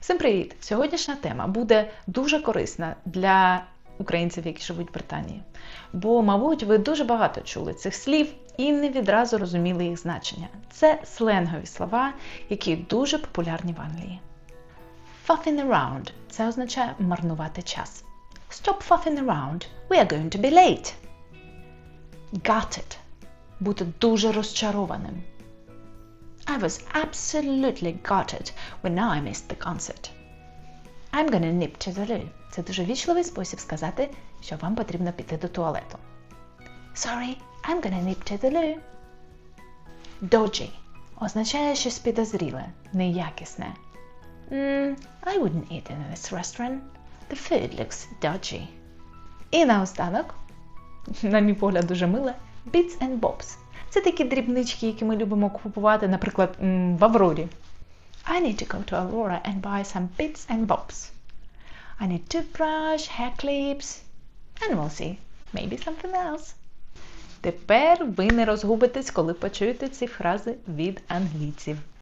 Всім привіт! Сьогоднішня тема буде дуже корисна для українців, які живуть в Британії. Бо, мабуть, ви дуже багато чули цих слів і не відразу розуміли їх значення. Це сленгові слова, які дуже популярні в Англії. Fuffing around – це означає марнувати час. Stop fuffing around, we are going to be late. Gutted – бути дуже розчарованим. I was absolutely gutted when I missed the concert. I'm gonna nip to the loo. Це дуже вічливий спосіб сказати, що вам потрібно піти до туалету. Sorry, I'm gonna nip to the loo. Dodgy означає щось підозріле, неякісне. Mm, I wouldn't eat in this restaurant. The food looks dodgy. І наостанок, на мій погляд, дуже миле, bits and bobs. Це такі дрібнички, які ми любимо купувати, наприклад, в Аврорі. I need to go to Aurora and buy some bits and bobs. I need toothbrush, hair clips, and we'll see. Maybe something else. Тепер ви не розгубитесь, коли почуєте ці фрази від англійців.